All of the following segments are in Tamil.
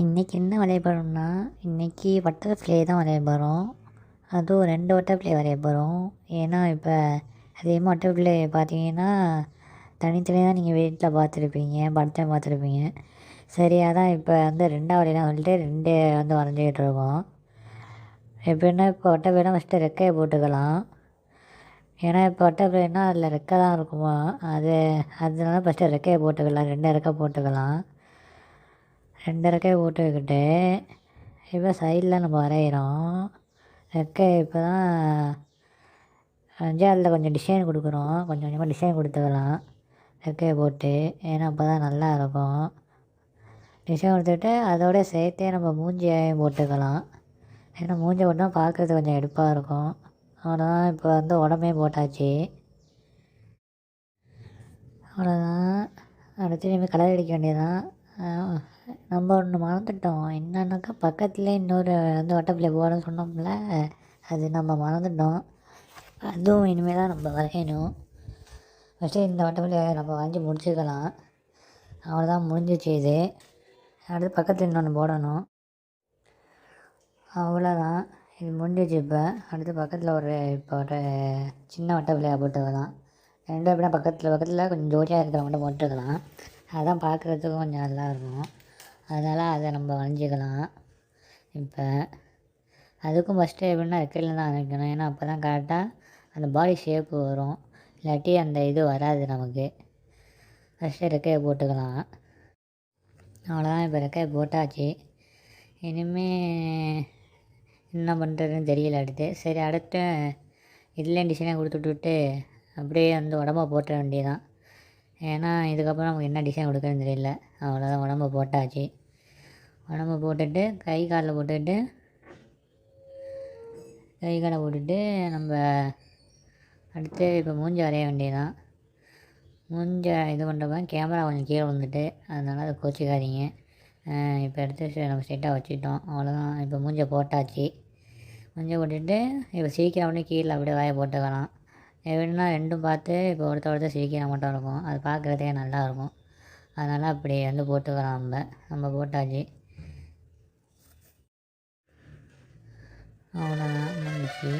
இன்றைக்கி என்ன வரைய போகிறோம்னா இன்றைக்கி பிளே தான் வரைய போகிறோம் அதுவும் ரெண்டு பட்டர்ஃப்ளை வரைய போகிறோம் ஏன்னா இப்போ அதிகமாக பட்டர்ஃப்ளை பார்த்தீங்கன்னா தனித்தனியாக நீங்கள் வீட்டில் பார்த்துருப்பீங்க படத்தை பார்த்துருப்பீங்க. சரி அதான் இப்போ வந்து ரெண்டாவது வரையலாம் சொல்லிட்டு ரெண்டு வந்து வரைஞ்சிக்கிட்டு இருக்கோம். எப்படின்னா இப்போ பட்டர்ஃப்ளைனா ஃபஸ்ட்டு ரெக்கையை போட்டுக்கலாம். ஏன்னா இப்போ பட்டர்ஃப்ளைனா அதில் ரெக்கை தான் இருக்குமா? அது அதனால ஃபஸ்ட்டு ரெக்கையை போட்டுக்கலாம் ரெண்டு ரெக்கை போட்டுக்கலாம். ரெண்டு போட்டு போட்டுக்கிட்டு இப்போ சைடில் நம்ம வரைகிறோம் ரெக்கை இப்போ தான் அஞ்சாவதில் கொஞ்சம் டிசைன் கொடுக்குறோம் கொஞ்சம் கொஞ்சமாக டிசைன் கொடுத்துக்கலாம் ரெக்கையை போட்டு. ஏன்னா அப்போ தான் நல்லா இருக்கும். டிசைன் கொடுத்துட்டு அதோட சேர்த்தே நம்ம மூஞ்சியையும் போட்டுக்கலாம். ஏன்னா மூஞ்சி போட்டால் பார்க்குறது கொஞ்சம் எடுப்பாக இருக்கும். அவ்வளோதான் இப்போ வந்து உடம்பே போட்டாச்சு. அவ்வளோதான் அடுத்து இனிமேல் கலர் அடிக்க வேண்டியதான் நம்ம ஒன்று மறந்துட்டோம். என்னன்னாக்கா பக்கத்துலேயே இன்னொரு வந்து வட்டப்பிள்ளை போகிறோன்னு சொன்னோம்ல அது நம்ம மறந்துட்டோம். அதுவும் இனிமேல் தான் நம்ம வரையணும். ஃபஸ்ட்டு இந்த வட்டப்பிள்ளையை நம்ம வரைஞ்சி முடிச்சுக்கலாம். அவ்வளோதான் முடிஞ்சிச்சு இது. அடுத்து பக்கத்தில் இன்னொன்று போடணும். அவ்வளோதான் இது முடிஞ்சிச்சு இப்போ. அடுத்து பக்கத்தில் ஒரு இப்போ ஒரு சின்ன வட்டப்பிள்ளையாக போட்டுக்கலாம். ரெண்டு எப்படின்னா பக்கத்தில் பக்கத்தில் கொஞ்சம் ஜோடியாக இருக்கிறவங்க மட்டும் போட்டுக்கலாம். அதான் பார்க்குறதுக்கும் கொஞ்சம் நல்லா இருக்கும். அதனால் அதை நம்ம வரைஞ்சிக்கலாம். இப்போ அதுக்கும் ஃபஸ்ட்டு எப்படின்னா ரெக்கையில் தான் வரைக்கணும். ஏன்னா அப்போ தான் கரெக்டாக அந்த பாடி ஷேப்பு வரும். இல்லாட்டி அந்த இது வராது நமக்கு. ஃபஸ்ட்டு ரெக்கையை போட்டுக்கலாம். அவ்வளோதான் இப்போ ரெக்கையை போட்டாச்சு. இனிமேல் என்ன பண்ணுறதுன்னு தெரியல அடுத்து. சரி அடுத்து இதுலேயும் டிசைனை கொடுத்துட்டு அப்படியே வந்து உடம்ப போட்டுற வேண்டியதான் ஏன்னா இதுக்கப்புறம் நமக்கு என்ன டிசைன் கொடுக்குறதுன்னு தெரியல. அவ்வளோதான் உடம்ப போட்டாச்சு. உடம்ப போட்டுட்டு கை காலில் போட்டுட்டு கை காலை போட்டுட்டு நம்ம அடுத்து இப்போ மூஞ்சி வரைய வேண்டியதான் மூஞ்ச இது பண்ணுறப்ப கேமரா கொஞ்சம் கீழே விழுந்துட்டு அதனால் அதை கோச்சிக்காதீங்க. இப்போ எடுத்து நம்ம செட்டாக வச்சுட்டோம் அவ்வளோதான் இப்போ மூஞ்சை போட்டாச்சு. மூஞ்சை போட்டுட்டு இப்போ சீக்கிரம் அப்படியே கீழே அப்படியே வாயை போட்டுக்கலாம். எப்படின்னா ரெண்டும் பார்த்து இப்போ ஒருத்த ஒருத்தர் சிரிக்கிற மட்டும் இருக்கும். அது பார்க்குறதே நல்லாயிருக்கும் அதனால் அப்படி வந்து போட்டுக்கலாம் நம்ம. நம்ம போட்டாச்சு. அவ்வளோதான் முடிஞ்சிச்சு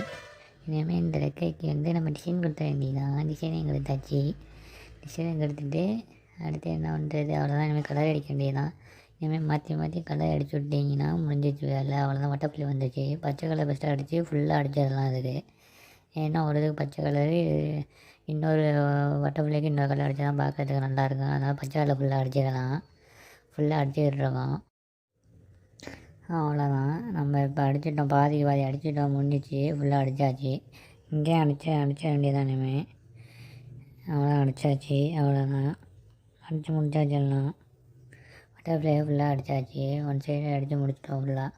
இனிமேல் இந்த ரெக்கைக்கு வந்து நம்ம டிசைன் கொடுத்த வேண்டியதான் எங்களுக்கு கொடுத்தாச்சு. டிசைனையும் கொடுத்துட்டு அடுத்து என்ன பண்ணுறது அவ்வளோதான் இனிமேல் கலர் அடிக்க வேண்டியதான் இனிமேல் மாற்றி மாற்றி கலர் அடிச்சு விட்டிங்கன்னா முடிஞ்சிச்சு வேலை. அவ்வளோதான் வட்டப்புள்ளி வந்துச்சு பச்சை கலர் ஃபஸ்ட்டு அடித்து ஃபுல்லாக அடிச்சிடலாம் அதுக்கு. ஏன்னா ஒரு இதுக்கு பச்சை கலரு இன்னொரு வட்டப்புள்ளிக்கு இன்னொரு கலர் அடித்தா தான் பார்க்கறதுக்கு நல்லாயிருக்கும் அதனால் பச்சை கலர் ஃபுல்லாக அடிச்சுக்கலாம் ஃபுல்லாக அடிச்சுக்கிட்டுருக்கோம் அவ்வளோதான் நம்ம இப்போ அடிச்சிட்டோம் பாதிக்கு பாதி அடிச்சிட்டோம் முடிஞ்சிச்சு ஃபுல்லாக அடித்தாச்சு இங்கேயும் அடிச்ச அடிச்ச வேண்டியதான் இனிமேல் அவ்வளோ அடித்தாச்சு அவ்வளோதான் அடித்து முடிச்சாச்சு எல்லாம். பட்டர்ஃப்ளை ஃபுல்லாக அடித்தாச்சு ஒன் சைடு அடித்து முடிச்சிட்டோம் ஃபுல்லாக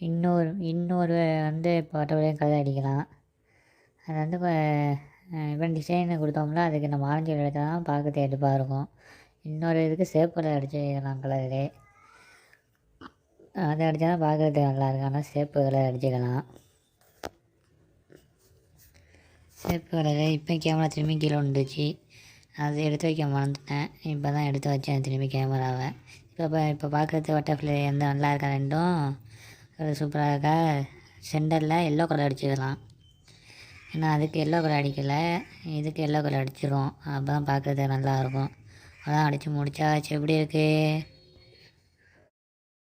இன்னொரு இன்னொரு வந்து இப்போ பட்டர்ஃப்ளையும் கலர் அடிக்கலாம். அது வந்து இப்போ டிசைன் கொடுத்தோம்ல அதுக்கு நம்ம ஆரஞ்சு கலர் எடுத்தால் தான் பார்க்க எடுப்பாக இருக்கும். இன்னொரு இதுக்கு சேப் கலர் அடிச்சுக்கலாம் கலரு. அதை அடித்தா பார்க்குறது நல்லாயிருக்கும் ஆனால் சேப்பு கலர் அடிச்சுக்கலாம். சேப்பு கலர் இப்போ கேமரா திரும்பி கீழே வந்துச்சு அது எடுத்து வைக்க மறந்துட்டேன். இப்போ தான் எடுத்து வச்சேன் திரும்பி கேமராவை இப்போ இப்போ பார்க்குறது பட்டர்ஃப்ளை எந்த நல்லா இருக்கா ரெண்டும்? சூப்பராக இருக்கா? சென்டரில் எல்லோ கலர் அடிச்சுக்கலாம். ஏன்னா அதுக்கு எல்லோ கலர் அடிக்கலை. இதுக்கு எல்லோ கலர் அடிச்சிடும் அப்போ தான் பார்க்குறதுக்கு நல்லாயிருக்கும் அதான் அடித்து முடித்தாச்சு எப்படி இருக்குது